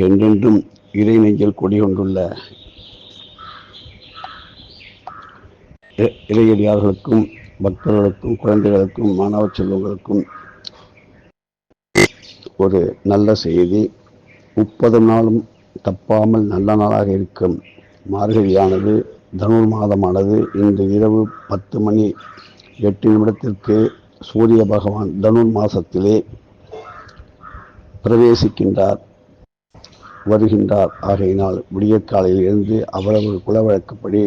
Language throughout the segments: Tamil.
என்றென்றும் இறை நெஞ்சில் குடிகொண்டுள்ள இ- இறையடியார்களுக்கும் பக்தர்களுக்கும் குழந்தைகளுக்கும் மாணவ செல்வங்களுக்கும் ஒரு நல்ல செய்தி. முப்பது நாளும் தப்பாமல் நல்ல நாளாக இருக்கும். மார்கழியானது தனுர் மாதமானது. இன்று இரவு பத்து மணி எட்டு நிமிடத்திற்கு சூரிய பகவான் தனுர் மாசத்திலே பிரவேசிக்கின்றார். வருகின்றார். ஆகையினால் விடியற்காலையில் இருந்து அவரவர் குலவழக்கப்படி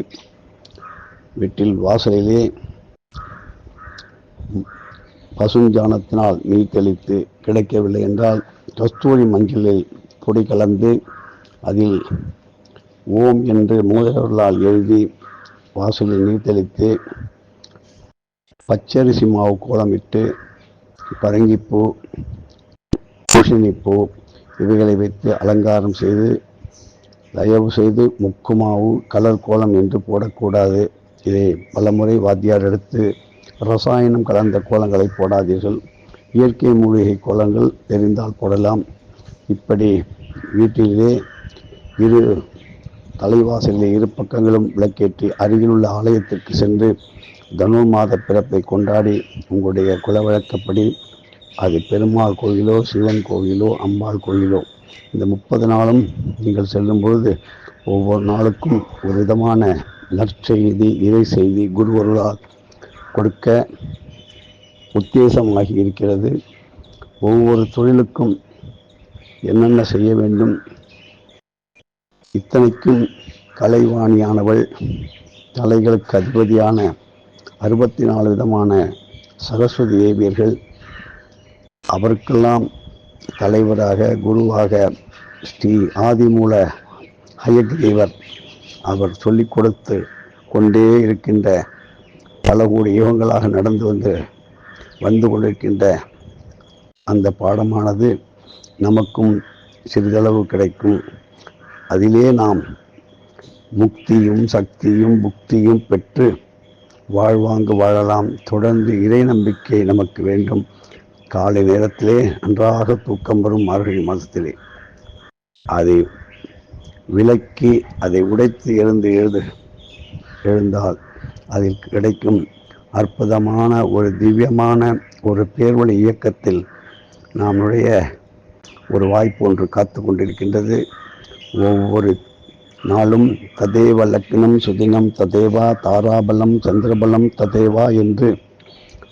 வீட்டில் வாசலிலே பசுஞ்சாணத்தினால் நீர் தெளித்து கிடைக்கவில்லை என்றால் கஸ்தூரி மஞ்சளில் பொடி கலந்து அதில் ஓம் என்று மூதவர்களால் எழுதி வாசலில் நீர் தெளித்து பச்சரிசி மாவு கோலமிட்டு பரங்கிப்பூ பூஷணிப்பூ இவைகளை வைத்து அலங்காரம் செய்து தயவு செய்து முக்குமாவு கலர் கோலம் என்று போடக்கூடாது. இதை பலமுறை வாத்தியார் எடுத்து ரசாயனம் கலந்த கோலங்களை போடாதீர்கள். இயற்கை மூலிகை கோலங்கள் தெரிந்தால் போடலாம். இப்படி வீட்டிலே இரு தலைவாசலிலே இரு பக்கங்களும் விளக்கேற்றி அருகிலுள்ள ஆலயத்திற்கு சென்று தனு மாத பிறப்பை கொண்டாடி உங்களுடைய குலவழக்கப்படி அது பெருமாள் கோயிலோ சிவன் கோயிலோ அம்பாள் கோயிலோ. இந்த முப்பது நாளும் நீங்கள் செல்லும் பொழுது ஒவ்வொரு நாளுக்கும் ஒரு விதமான நற்செய்தி இறை செய்தி குருவருளால் கொடுக்க உத்தேசமாகி இருக்கிறது. ஒவ்வொரு தொழிலுக்கும் என்னென்ன செய்ய வேண்டும்? இத்தனைக்கும் கலைவாணியானவள் தலைகளுக்கு அதிபதியான அறுபத்தி நாலு விதமான சரஸ்வதி தேவியர்கள் அவருக்கெல்லாம் தலைவராக குருவாக ஸ்ரீ ஆதிமூல ஹயக்ரீவர் அவர் சொல்லிக் கொடுத்து கொண்டே இருக்கின்ற பல கோடி யுகங்களாக நடந்து வந்து வந்து கொண்டிருக்கின்ற அந்த பாடமானது நமக்கும் சிறிதளவு கிடைக்கும். அதிலே நாம் முக்தியும் சக்தியும் புக்தியும் பெற்று வாழ்வாங்கு வாழலாம். தொடர்ந்து இறை நம்பிக்கை நமக்கு வேண்டும். காலை நேரத்திலே நன்றாக தூக்கம் வரும் மார்கழி மாதத்திலே. அதை விலக்கி அதை உடைத்து எழுந்து எழுது எழுந்தால் அதில் கிடைக்கும் அற்புதமான ஒரு திவ்யமான ஒரு பேர்வழி இயக்கத்தில் நம்முடைய ஒரு வாய்ப்பு ஒன்று காத்து கொண்டிருக்கின்றது. ஒவ்வொரு நாளும் ததேவ லக்னம் சுதினம் ததேவா தாராபலம் சந்திரபலம் ததேவா என்று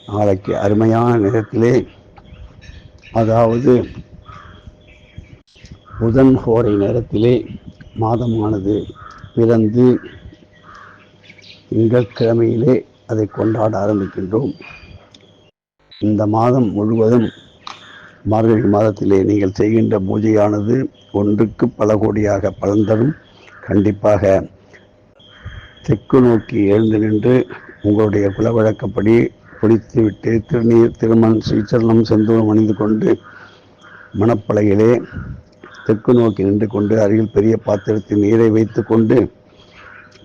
நாளைக்கு அருமையான நேரத்திலே அதாவது புதன் ஹோரை நேரத்திலே மாதமானது பிறந்து திங்கட்கிழமையிலே அதை கொண்டாட ஆரம்பிக்கின்றோம். இந்த மாதம் முழுவதும் மார்கழி மாதத்திலே நீங்கள் செய்கின்ற பூஜையானது ஒன்றுக்கு பல கோடியாக பலன் தரும். கண்டிப்பாக தெற்கு நோக்கி எழுந்து நின்று உங்களுடைய குலவழக்கப்படி குளித்துவிட்டு திருநீர் திருமண் ஸ்ரீச்சரணம் செந்தூரம் அணிந்து கொண்டு மணப்பலகிலே தெற்கு நோக்கி நின்று கொண்டு அருகில் பெரிய பாத்திரத்தில் நீரை வைத்து கொண்டு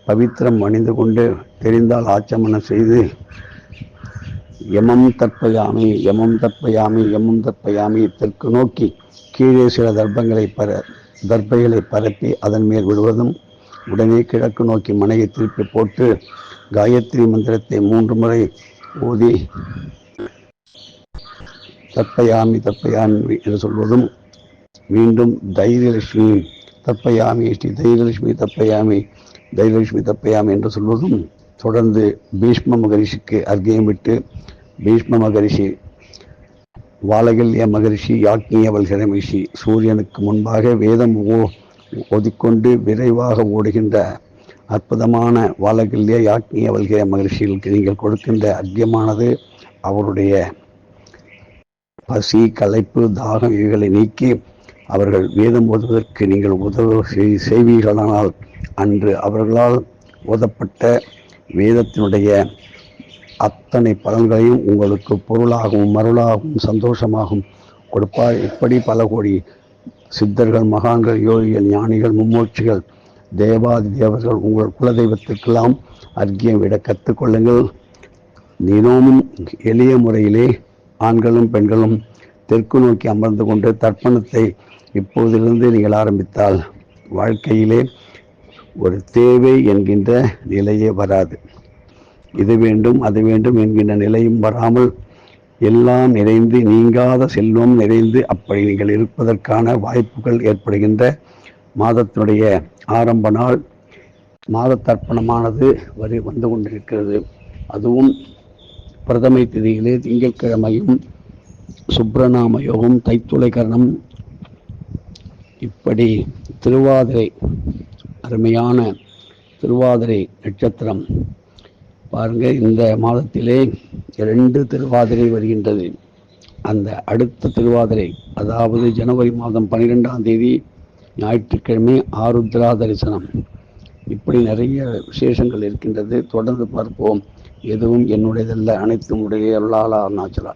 பவித்திரம் அணிந்து கொண்டு தெரிந்தால் ஆச்சமனம் செய்து யமம் தற்பயாமி யமம் தற்பயாமி யமம் தற்பயாமி தெற்கு நோக்கி கீழே சில தர்ப்பங்களை பர தர்ப்பைகளை பரப்பி அதன் மேல் விடுவதும் உடனே கிழக்கு நோக்கி மனையை திருப்பி போட்டு காயத்ரி மந்திரத்தை மூன்று முறை ஓதி தப்பயாமி தப்பயாமி என்று சொல்வதும் மீண்டும் தைரியலட்சுமி தப்பயாமி ஸ்ரீ தைரியலட்சுமி தப்பயாமி தைரியலட்சுமி தப்பயாமி என்று சொல்வதும் தொடர்ந்து பீஷ்ம மகரிஷிக்கு அர்க்கியம் விட்டு பீஷ்ம மகரிஷி வாலகல்ய மகரிஷி யாக்ஞியவல்கர மகிஷி சூரியனுக்கு முன்பாக வேதம் ஓ ஒதிக்கொண்டு விரைவாக ஓடுகின்ற அற்புதமான வாலகல்ய யாக்ஞியவல்கிய மகிழ்ச்சிகளுக்கு நீங்கள் கொடுக்கின்ற அத்தியமானது அவருடைய பசி களைப்பு தாகம் இவைகளை நீக்கி அவர்கள் வேதம் ஓதுவதற்கு நீங்கள் உதவு செய்- செய்வீர்களானால் அன்று அவர்களால் ஓதப்பட்ட வேதத்தினுடைய அத்தனை பலன்களையும் உங்களுக்கு பொருளாகவும் மருளாகவும் சந்தோஷமாகவும் கொடுப்பார். இப்படி பல கோடி சித்தர்கள் மகான்கள் யோகிகள் ஞானிகள் மும்மூர்ச்சிகள் தேவாதி தேவர்கள் உங்கள் குலதெய்வத்துக்கெல்லாம் அர்க்கியம் விட கற்றுக்கொள்ளுங்கள் தினமும் எளிய முறையிலே ஆண்களும் பெண்களும் தெற்கு நோக்கி அமர்ந்து கொண்டு தர்ப்பணத்தை இப்போதிலிருந்து நீங்கள் ஆரம்பித்தால் வாழ்க்கையிலே ஒரு தேவை என்கின்ற நிலையே வராது. இது வேண்டும் அது வேண்டும் என்கின்ற நிலையும் வராமல் எல்லாம் நிறைந்து நீங்காத செல்வம் நிறைந்து அப்படி நீங்கள் இருப்பதற்கான வாய்ப்புகள் ஏற்படுகின்ற மாதத்தினுடைய ஆரம்ப நாள் மாத தர்ப்பணமானது வரை வந்து கொண்டிருக்கிறது. அதுவும் பிரதமை திதியிலே திங்கட்கிழமையும் சுப்பிரநாம யோகம் தைத்துளை கரணம் இப்படி திருவாதிரை அருமையான திருவாதிரை நட்சத்திரம். பாருங்க இந்த மாதத்திலே இரண்டு திருவாதிரை வருகின்றது. அந்த அடுத்த திருவாதிரை அதாவது ஜனவரி மாதம் பன்னிரெண்டாம் தேதி ஞாயிற்றுக்கிழமை ஆருத்ரா தரிசனம். இப்படி நிறைய விசேஷங்கள் இருக்கின்றது. தொடர்ந்து பார்ப்போம். எதுவும் என்னுடையதல்ல. அனைத்தும் உடைய அருளாளா அருணாச்சலா